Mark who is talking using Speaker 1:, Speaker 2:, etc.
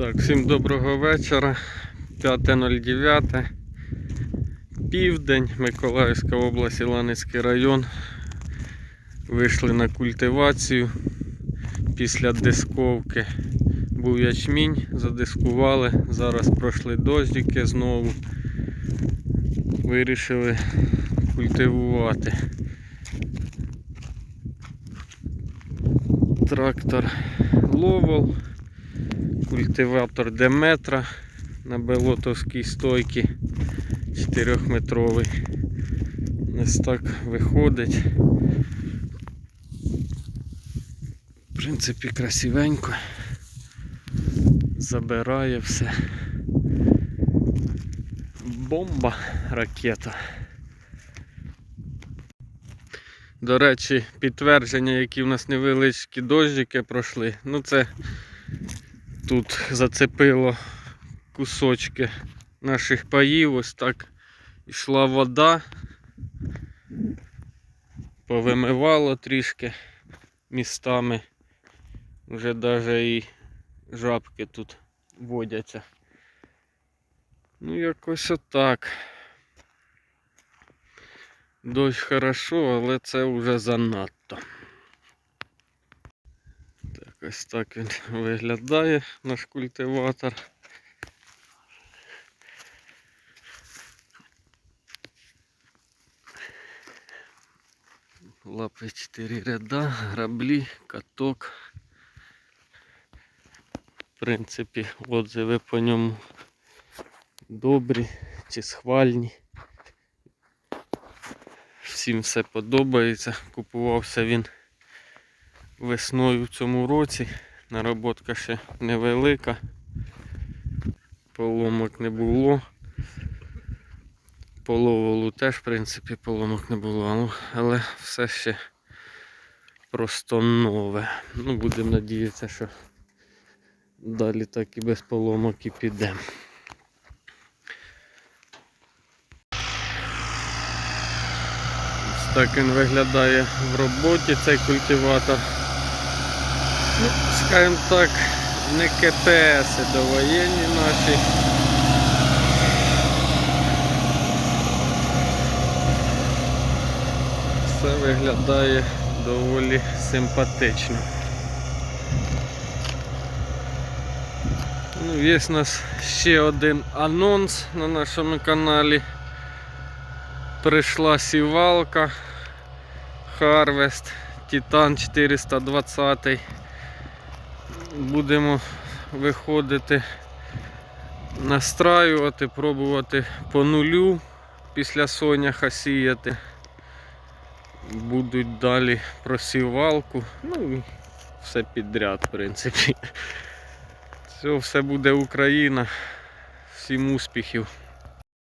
Speaker 1: Так, всім доброго вечора. 5.09. Південь, Миколаївська область, Іланицький район. Вийшли на культивацію після дисковки. Був ячмінь, задискували. Зараз пройшли дощики знову. Вирішили культивувати. Трактор Ловол культиватор Деметра на белотовській стойці 4-метровий. Ось так виходить. В принципі, красивенько. Забирає все. Бомба ракета. До речі, підтвердження, які в нас невеличкі дощики пройшли. Ну це тут зацепило кусочки наших паїв, ось так йшла вода, повимивало трішки містами, вже навіть і жабки тут водяться. Ну, якось отак. Дощ хорошо, але це вже занадто. Так, ось так він виглядає наш культиватор. Лапи 4 ряда, граблі, каток. В принципі, отзиви по ньому добрі чи схвальні. Всім все подобається. Купувався він весною в цьому році. Нароботка ще невелика. Поломок не було. Половолу теж, в принципі, поломок не було, але все ще просто нове. Ну, будемо надіятися, що далі так і без поломок і підемо. Ось так він виглядає в роботі цей культиватор. Ну, скажімо так, не КТС довоєнні наші. Все виглядає доволі симпатично. Ну, є у нас ще один анонс на нашому каналі. Прийшла сівалка Harvest Titan 420. Будемо виходити, настраювати, пробувати по нулю після соняха сіяти. Будуть далі просівалку, ну і все підряд, в принципі. Все, все буде Україна. Всім успіхів.